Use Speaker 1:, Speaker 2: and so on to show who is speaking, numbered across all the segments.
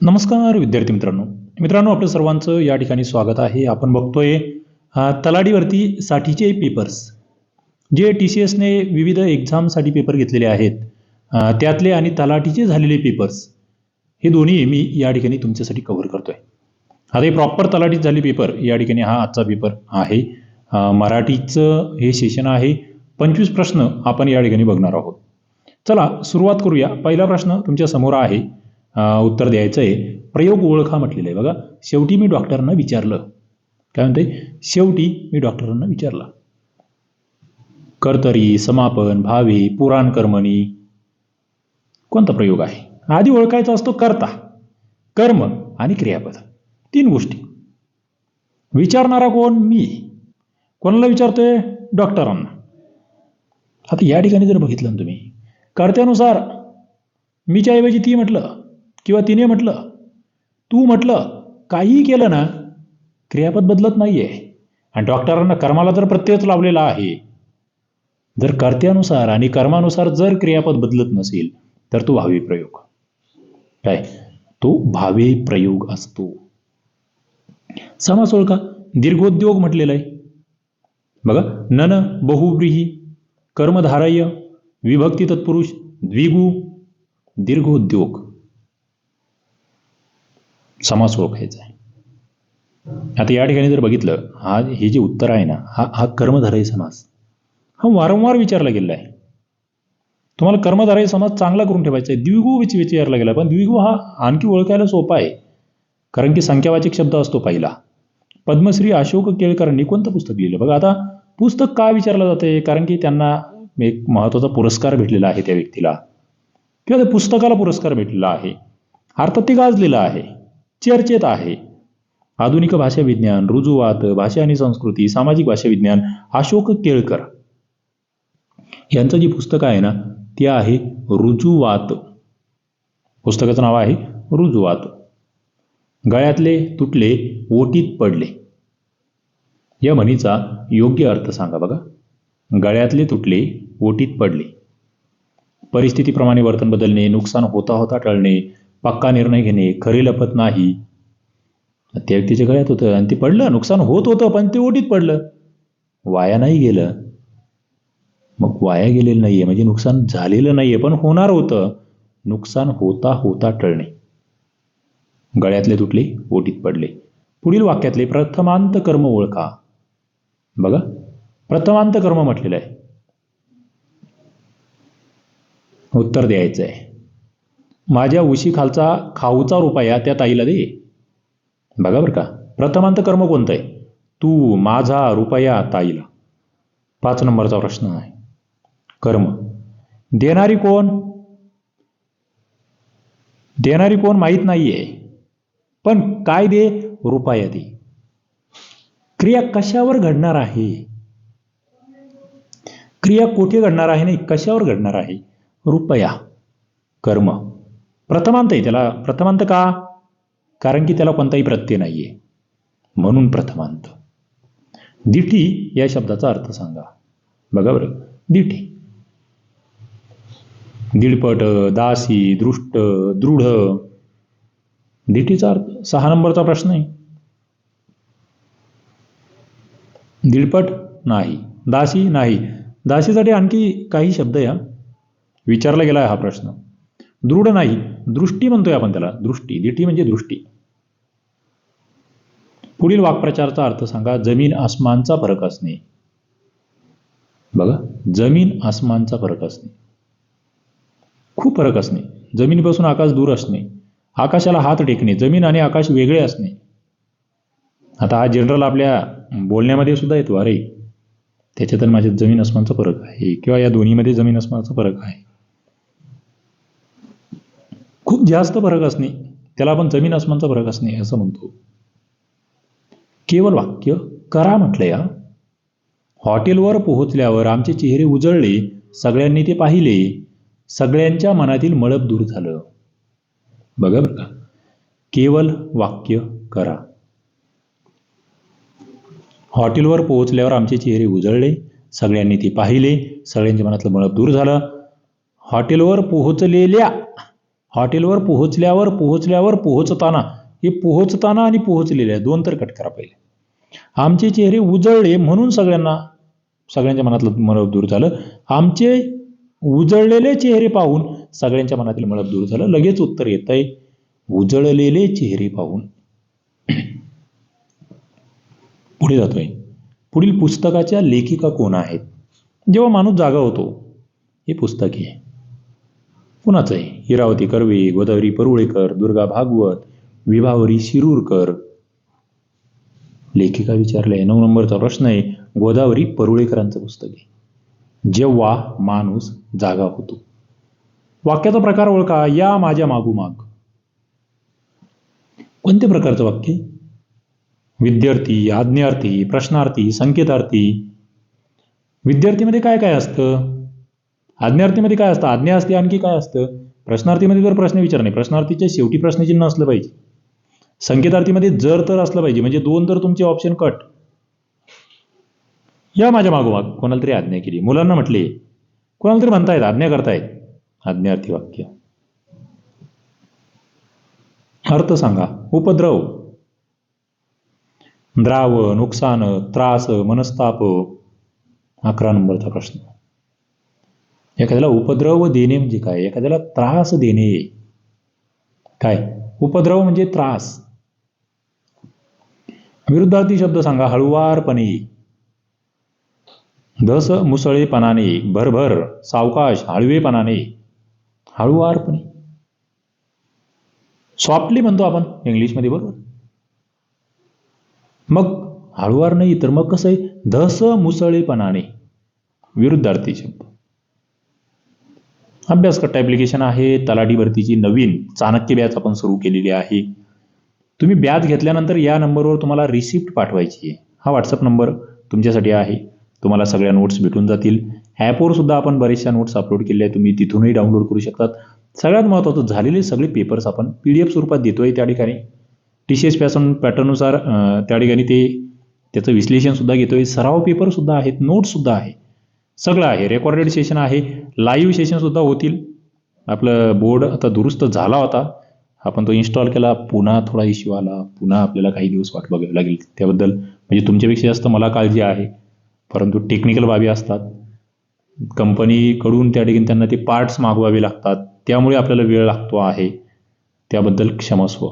Speaker 1: नमस्कार विद्यार्थी मित्रांनो. मित्रांनो आपलं सर्वांचं या ठिकाणी स्वागत आहे. आपण बघतोय तलाडीवरती साठीचे पेपर्स जे टी सी एसने विविध एक्झामसाठी पेपर घेतलेले आहेत त्यातले आणि तलाठीचे झालेले पेपर्स हे दोन्ही मी या ठिकाणी तुमच्यासाठी कव्हर करतोय. आता हे प्रॉपर तलाठीत झाले पेपर या ठिकाणी हा आजचा पेपर आहे. मराठीचं हे सेशन आहे. पंचवीस प्रश्न आपण या ठिकाणी बघणार आहोत. चला सुरुवात करूया. पहिला प्रश्न तुमच्यासमोर आहे. उत्तर द्यायचं आहे प्रयोग ओळखा म्हटलेलं आहे. बघा शेवटी मी डॉक्टरांना विचारलं. काय म्हणते शेवटी मी डॉक्टरांना विचारला. कर्तरी समापन भावे पुराण कर्मणी कोणता प्रयोग आहे? आधी ओळखायचा असतो कर्ता कर्म आणि क्रियापद. तीन गोष्टी. विचारणारा कोण? मी. कोणाला विचारतोय? डॉक्टरांना आता या ठिकाणी जर बघितलं ना तुम्ही कर्त्यानुसार मीच्या ऐवजी ती म्हटलं किंवा तिने म्हटलं तू म्हटलं काहीही केलं ना क्रियापद बदलत नाही आहे आणि डॉक्टरांना कर्माला तर प्रत्ययच लावलेला आहे. जर कर्त्यानुसार आणि कर्मानुसार जर क्रियापद बदलत नसेल तर तो भावी प्रयोग. काय? तो भावे प्रयोग असतो. समास ओळखा दीर्घोद्योग म्हटलेला आहे. बघा नन बहुव्रीही कर्मधारय विभक्ती तत्पुरुष द्विगु दीर्घोद्योग. समास ओळखायचा आहे. आता या ठिकाणी जर बघितलं हा हे जे उत्तर आहे ना हा हा कर्मधारय समास हा वारंवार विचारला गेलेला आहे. तुम्हाला कर्मधारय समास चांगला करून ठेवायचा आहे. द्विगु विच विचारला गेला पण द्विगु हा आणखी ओळखायला सोपा आहे. कारण की संख्यावाचक शब्द असतो पहिला. पद्मश्री अशोक केळकरांनी कोणतं पुस्तक लिहिलं? बघा आता पुस्तक का विचारलं जाते कारण की त्यांना एक महत्त्वाचा पुरस्कार भेटलेला आहे त्या व्यक्तीला. किंवा त्या पुस्तकाला पुरस्कार भेटलेला आहे. अर्थात ते गाजलेलं आहे. चर्चेत आहे. आधुनिक भाषा विज्ञान रुजुवात भाषा आणि संस्कृती सामाजिक भाषा विज्ञान अशोक केळकर यांचं जी पुस्तक आहे ना ते आहे रुजुवात पुस्तकाचं नाव आहे रुजुवात गळ्यातले तुटले ओटीत पडले. या म्हणीचा योग्य अर्थ सांगा बघा. गळ्यातले तुटले ओटीत पडले. परिस्थितीप्रमाणे वर्तन बदलणे नुकसान होता होता टळणे पक्का निर्णय घेणे खरी लपत नाही. त्या व्यक्तीच्या गळ्यात होतं. आणि ते पडलं. नुकसान होत होतं पण ते ओटीत पडलं. वाया नाही गेलं. मग वाया गेलेलं नाहीये. म्हणजे नुकसान झालेलं नाहीये पण होणार होतं. नुकसान होता होता टळणे. गळ्यातले तुटले ओटीत पडले. पुढील वाक्यातले प्रथमांत कर्म ओळखा. बघा. प्रथमांत कर्म म्हटलेलं आहे. उत्तर द्यायचं आहे माझ्या उशीखालचा खाऊचा रुपया त्या ताईला दे. बघा बरं का प्रथमांत कर्म कोणतं आहे तू माझा रुपया ताईला. पाच नंबरचा प्रश्न आहे. कर्म. देणारी कोण? देणारी कोण माहीत नाही आहे पण काय दे? रुपया दे. क्रिया कशावर घडणार आहे? क्रिया कुठे घडणार आहे नाही कशावर घडणार आहे? रुपया. कर्म. प्रथमांत आहे त्याला. प्रथमांत का? कारण की त्याला कोणताही प्रत्यय नाही आहे म्हणून प्रथमांत. दिठी या शब्दाचा अर्थ सांगा. बघा बरं. दिठी. दीडपट दासी दृष्ट दृढ. दिठीचा अर्थ सहा नंबरचा प्रश्न आहे. दीडपट नाही. दासी नाही. दासीसाठी आणखी काही शब्द या. विचारला गेला आहे हा प्रश्न. दृढ नाही दृष्टी म्हणतोय आपण त्याला दृष्टी दिठी म्हणजे दृष्टी. पुढील वाक्प्रचारचा अर्थ सांगा जमीन आसमानचा फरक असणे. बघा जमीन आसमानचा फरक असणे. खूप फरक असणे. जमिनीपासून आकाश दूर असणे. आकाशाला हात टेकणे. जमीन आणि आकाश वेगळे असणे. आता हा जनरल आपल्या बोलण्यामध्ये सुद्धा येतो अरे त्याच्यात माझ्या जमीन आसमानचा फरक आहे किंवा या दोन्हीमध्ये जमीन आसमानचा फरक आहे. खूप जास्त फरक असणे त्याला आपण जमीन आसमानचा फरक असणे असं म्हणतो. केवळ वाक्य करा म्हटलं या हॉटेलवर पोहोचल्यावर आमचे चेहरे उजळले सगळ्यांनी ते पाहिले सगळ्यांच्या मनातील मळप दूर झालं. बघा बरं का केवळ वाक्य करा. हॉटेलवर पोहोचल्यावर आमचे चेहरे उजळले सगळ्यांनी ते पाहिले सगळ्यांच्या मनातलं मळप दूर झालं. हॉटेलवर पोहोचलेल्या हॉटेलवर पोहोचल्यावर पोहोचल्यावर पोहोचताना हे पोहोचताना आणि पोहोचलेले आहे. दोन तर कट करा पहिले. आमचे चेहरे उजळले म्हणून सगळ्यांना सगळ्यांच्या मनातलं मळप दूर झालं. आमचे उजळलेले चेहरे पाहून सगळ्यांच्या मनातील मळप दूर झालं. लगेच उत्तर येत आहे उजळलेले चेहरे पाहून. पुढे जातोय. पुढील पुस्तकाच्या लेखिका कोण आहेत? जेव्हा माणूस जागा होतो हे पुस्तक आहे. कुणाचं आहे हिरावती कर्वे गोदावरी परुळेकर दुर्गा भागवत विभावरी शिरूरकर. लेखिका विचारले नऊ नंबरचा प्रश्न आहे गोदावरी परुळेकरांचं पुस्तक आहे. जेव्हा माणूस जागा होतो. वाक्याचा प्रकार ओळखा या माझ्या मागोमाग. कोणत्या प्रकारचं वाक्य विद्यार्थी आज्ञार्थी प्रश्नार्थी संकेतार्थी. विद्यार्थीमध्ये काय काय असतं? आज्ञार्थीमध्ये काय असतं? आज्ञा असते आणखी काय असतं? प्रश्नार्थीमध्ये तर प्रश्न विचारणे प्रश्नार्थीच्या शेवटी प्रश्नचिन्ह असलं पाहिजे. संकेतार्थीमध्ये जर तर असलं पाहिजे म्हणजे दोन तर तुमचे ऑप्शन कट या माझ्या मागोमाग कोणाला तरी आज्ञा केली. मुलांना म्हटले. कोणाला तरी म्हणतायत आज्ञा करतायत. आज्ञार्थी वाक्य. अर्थ सांगा. उपद्रव. द्राव नुकसान त्रास मनस्ताप. अकरा नंबरचा प्रश्न. एखाद्याला उपद्रव देणे म्हणजे काय? एखाद्याला त्रास देणे. काय? उपद्रव म्हणजे त्रास. विरुद्धार्थी शब्द सांगा हळुवारपणे. धस मुसळेपणाने भरभर सावकाश हळवेपणाने. हळुवारपणे. सॉफ्टली म्हणतो आपण इंग्लिशमध्ये बरोबर? मग हळुवार नाही तर मग कसं आहे? धस मुसळेपणाने. विरुद्धार्थी शब्द. अभ्यासकट्टा ॲप्लिकेशन आहे तलाठी भरतीची नवीन चाणक्य बॅच आपण सुरू केलेली आहे तुम्ही बॅच घेतल्यानंतर या नंबरवर तुम्हाला रिसिप्ट पाठवायची आहे. हा व्हॉट्सअप नंबर तुमच्यासाठी आहे. तुम्हाला सगळ्या नोट्स भेटून जातील. ॲपवर सुद्धा आपण बरेचशा नोट्स अपलोड केले आहेत. तुम्ही तिथूनही डाउनलोड करू शकतात. सगळ्यात महत्त्वाचं झालेले सगळे पेपर्स आपण पी डी एफ स्वरूपात देतो आहे त्या ठिकाणी. टी सी एस पॅसन पॅटर्ननुसार त्या ठिकाणी ते त्याचं विश्लेषणसुद्धा घेतो आहे सराव पेपरसुद्धा आहेत. नोट्ससुद्धा आहे सगळं आहे. रेकॉर्डेड सेशन आहे. लाईव्ह सेशनसुद्धा होतील. आपलं बोर्ड आता दुरुस्त झाला होता. आपण तो इन्स्टॉल केला. पुन्हा थोडा इश्यू आला. पुन्हा आपल्याला काही दिवस वाट बघावी लागेल त्याबद्दल. म्हणजे तुमच्यापेक्षा जास्त मला काळजी आहे. परंतु टेक्निकल बाबी असतात. कंपनीकडून त्या ठिकाणी त्यांना ते पार्ट्स मागवावे लागतात. त्यामुळे आपल्याला वेळ लागतो आहे. त्याबद्दल क्षमस्व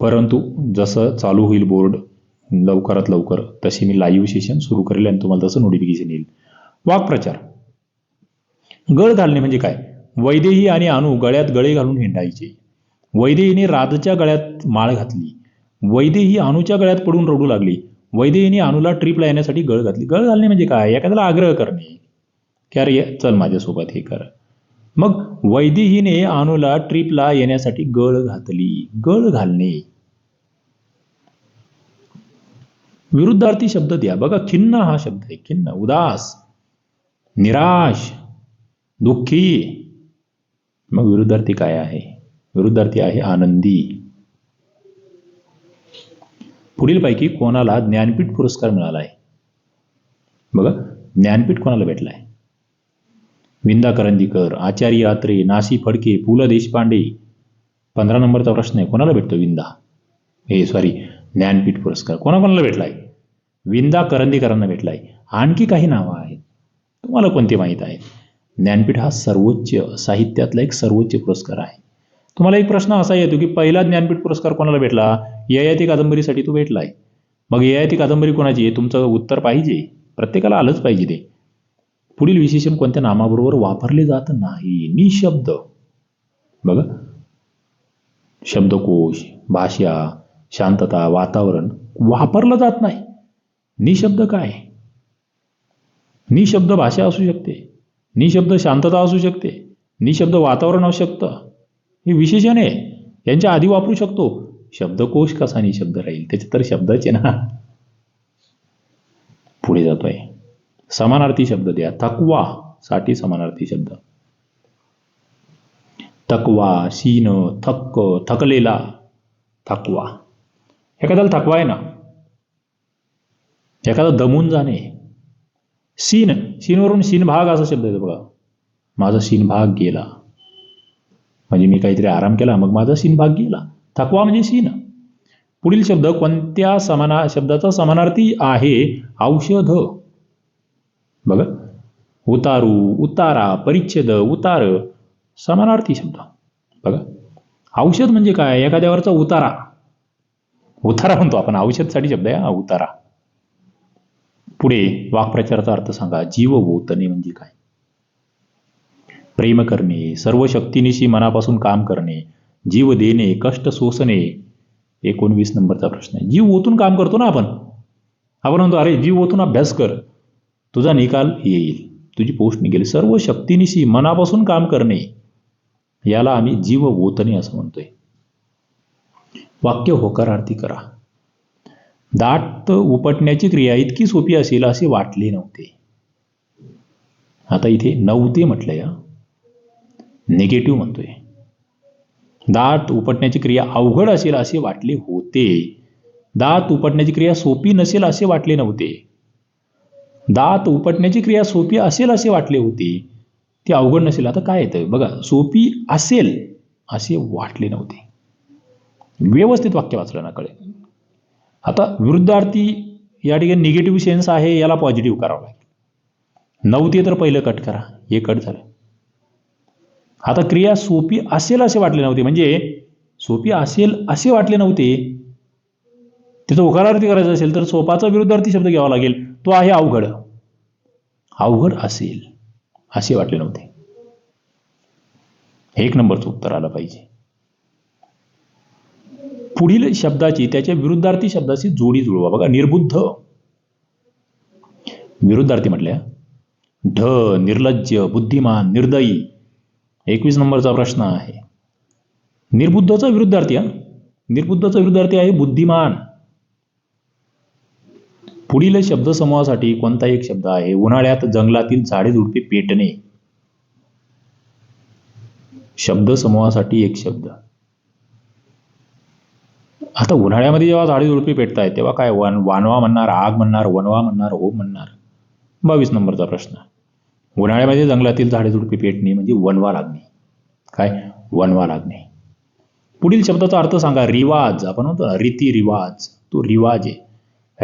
Speaker 1: परंतु जसं चालू होईल बोर्ड लवकरात लवकर तशी मी लाईव्ह सेशन सुरू करेल आणि तुम्हाला तसं नोटिफिकेशन येईल. वाक्प्रचार. गळ घालणे म्हणजे काय? वैदेही आणि अणू गळ्यात गळे घालून हिंडायचे. वैदेहीने राधच्या गळ्यात माळ घातली. वैदेही अणूच्या गळ्यात पडून रडू लागली. वैदेहीने अणूला ट्रिपला येण्यासाठी गळ घातली. गळ घालणे म्हणजे काय? एखाद्याला आग्रह करणे. की अरे चल माझ्यासोबत हे कर. मग वैदेहीने अणूला ट्रिपला येण्यासाठी गळ घातली. गळ घालणे. विरुद्धार्थी शब्द द्या. बघा खिन्न हा शब्द आहे. खिन्न उदास. निराश दुःखी. मग विरुद्धार्थी काय आहे? विरुद्धार्थी आहे आनंदी. पुढीलपैकी कोणाला ज्ञानपीठ पुरस्कार मिळाला आहे बघा ज्ञानपीठ कोणाला भेटला आहे विंदा करंदीकर आचार्य आत्रे नासी फडके पु ल देशपांडे. पंधरा नंबरचा प्रश्न आहे कोणाला भेटतो विंदा? हे सॉरी ज्ञानपीठ पुरस्कार. कोणाकोणाला भेटला आहे विंदा करंदीकरांना भेटला आहे आणखी काही नावं आहेत. तुम्हाला कोणते माहीत आहे? ज्ञानपीठ हा सर्वोच्च साहित्यातला एक सर्वोच्च पुरस्कार आहे. तुम्हाला एक प्रश्न असा येतो की पहिला ज्ञानपीठ पुरस्कार कोणाला भेटला? ययाती कादंबरीसाठी तो भेटला आहे मग ययाती कादंबरी कोणाची आहे? तुमचं उत्तर पाहिजे. प्रत्येकाला आलंच पाहिजे ते. पुढील विशेषण कोणत्या नामाबरोबर वापरले जात नाही? निशब्द बघा. शब्दकोश भाषा शांतता वातावरण वापरलं जात नाही. निशब्द काय? निशब्द भाषा असू शकते. निशब्द शांतता असू शकते. निशब्द वातावरण असू शकतं. हे विशेषण आहे. यांच्या आधी वापरू शकतो. शब्दकोश कसा निशब्द राहील? त्याचे तर शब्दच आहे ना. पुढे जातोय. समानार्थी शब्द द्या. थकवा साठी समानार्थी शब्द. थकवा शीन थक्क थकलेला. थकवा. एखाद्याला थकवा आहे ना. एखादा दमून जाणे. सीन सीनवरून सीन भाग असा शब्द येतो बघा. माझा सीन भाग गेला. म्हणजे मी काहीतरी आराम केला मग माझा सीन भाग गेला. थकवा म्हणजे सीन. पुढील शब्द कोणत्या समाना शब्दाचा समानार्थी आहे? औषध. बघा. उतारू उतारा परिच्छेद उतार समानार्थी शब्द. बघा. औषध म्हणजे काय? एखाद्यावरचा उतारा. उतारा म्हणतो आपण. औषधसाठी शब्द आहे हा उतारा. पुढे वाक्प्रचाराचा अर्थ सांगा. जीवभूतने म्हणजे काय? प्रेम करणे सर्व शक्तीनिशी मनापासून काम करणे जीव देणे कष्ट सोसणे एकोणवीस नंबरचा प्रश्न आहे. जीव ओतून काम करतो ना आपण. आपण म्हणतो अरे जीव ओतून अभ्यास कर. तुझा निकाल येईल. तुझी पोस्ट निघेल. सर्व शक्तीनिशी मनापासून काम करणे याला आम्ही जीव ओतणे असं म्हणतोय. वाक्य होकारार्थी करा. दाट उपटण्याची क्रिया इतकी सोपी असेल असे वाटले नव्हते. आता इथे नव्हते म्हटलंय या निगेटिव्ह म्हणतोय. दात उपटण्याची क्रिया अवघड असेल असे वाटले होते. दात उपटण्याची क्रिया सोपी नसेल असे वाटले नव्हते. दात उपटण्याची क्रिया सोपी असेल असे वाटले होते. ती अवघड नसेल. आता काय येतं बघा सोपी असेल असे वाटले नव्हते. व्यवस्थित वाक्य वाचलं ना कळेल. आता विरुद्धार्थी या ठिकाणी निगेटिव्ह सेन्स आहे याला पॉझिटिव्ह करावं लागेल. नव्हते तर पहिलं कट करा हे कट झालं. आता क्रिया सोपी असेल असे वाटले नव्हते म्हणजे सोपी असेल असे वाटले नव्हते तिथं उकारार्थी करायचं असेल तर सोपाचा विरुद्धार्थी शब्द घ्यावा लागेल तो आहे अवघड. अवघड असेल असे वाटले नव्हते. एक नंबरचं उत्तर आलं पाहिजे. पुढील शब्दाची त्याच्या विरुद्धार्थी शब्दाची जोडी जुळवा. बघा निर्बुद्ध. विरुद्धार्थी म्हटल्या ढ निर्लज्ज बुद्धिमान निर्दयी. एकवीस नंबरचा प्रश्न आहे. निर्बुद्धचा विरुद्धार्थी हा? निर्बुद्धचा विरुद्धार्थी आहे बुद्धिमान. पुढील शब्दसमूहासाठी कोणता एक शब्द आहे? उन्हाळ्यात जंगलातील झाडे झुडपे पेटणे. शब्दसमूहासाठी एक शब्द. आता उन्हाळ्यामध्ये जेव्हा झाडे झुडपे पेटतायत तेव्हा काय? वन वानवा म्हणणार आग म्हणणार वनवा म्हणणार ओम म्हणणार? बावीस नंबरचा प्रश्न. उन्हाळ्यामध्ये जंगलातील झाडे झुडपी पेटणे म्हणजे वनवा लागणे. काय? वनवा लागणे. पुढील शब्दाचा अर्थ सांगा रिवाज. आपण म्हणतो ना रीती रिवाज. तो रिवाज आहे.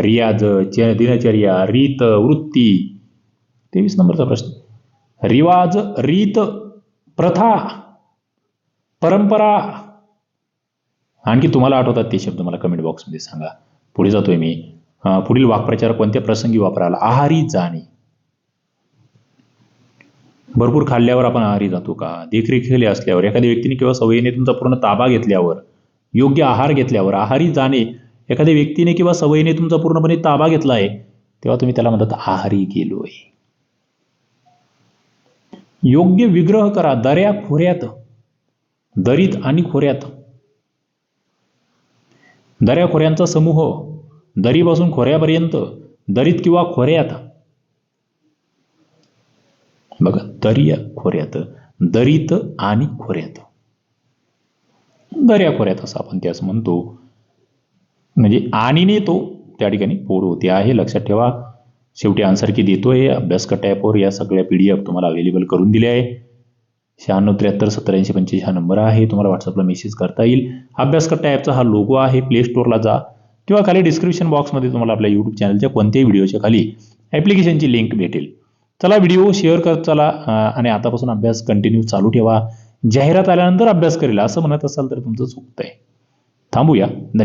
Speaker 1: रियाज च दिनचर्या रीत वृत्ती. तेवीस नंबरचा प्रश्न. रिवाज रीत प्रथा परंपरा आणखी तुम्हाला आठवतात ते शब्द मला कमेंट बॉक्समध्ये सांगा. पुढे जातोय मी. पुढील वाक्प्रचार कोणत्या प्रसंगी वापरायला? आहारी जाणे. भरपूर खाल्ल्यावर आपण आहारी जातो का? देखरेखीखाली असल्यावर एखाद्या व्यक्तीने किंवा सवयीने तुमचा पूर्ण ताबा घेतल्यावर योग्य आहार घेतल्यावर आहारी जाणे एखाद्या व्यक्तीने किंवा सवयीने तुमचा पूर्णपणे ताबा घेतला आहे तेव्हा तुम्ही त्याला म्हणतात आहारी गेलोय. योग्य विग्रह करा दऱ्या खोऱ्यात दरीत आणि खोऱ्यात. दऱ्या खोऱ्यांचा समूह दरीपासून खोऱ्यापर्यंत दरीत किंवा खोऱ्यात. बघा दर्या खोऱ्यात दरीत आणि खोऱ्यात. दर्या खोऱ्यात असं आपण त्यास म्हणतो. म्हणजे आणीने तो त्या ठिकाणी पोर होते आहे. लक्षात ठेवा. शेवटी आन्सर की देतोय. अभ्यास कट या सगळ्या पी डी एफ तुम्हाला अवेलेबल करून दिल्या आहे. शहाण्णव त्र्याहत्तर सत्तर ऐंशी हा नंबर आहे. तुम्हाला व्हॉट्सअपला मेसेज करता येईल. अभ्यास कट्टा ॲपचा हा लोगो आहे. प्ले स्टोअरला जा. किंवा खाली डिस्क्रिप्शन बॉक्समध्ये तुम्हाला आपल्या यूट्यूब चॅनलच्या कोणत्याही व्हिडिओच्या खाली ॲप्लिकेशनची लिंक भेटेल. चला व्हिडिओ शेअर करत चला आणि आतापासून अभ्यास कंटिन्यू चालू ठेवा. जाहिरात आल्यानंतर अभ्यास करेल. असं म्हणत असाल तर तुमचं चुकतंय थांबूया. धन्यवाद.